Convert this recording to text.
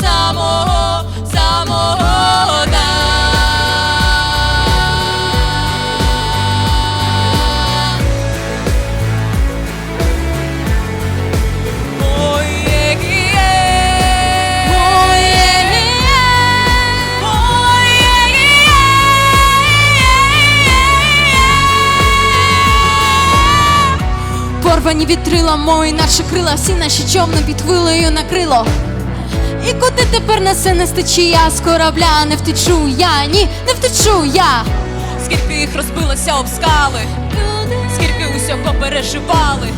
самого, самого дна. Моє. Порвані вітрила мої, наче крила, всі наші човни під хвилею накрило. І куди тепер несе нести я з корабля? Не втечу я, ні, не втечу я. Скільки їх розбилося об скали, скільки усього переживали.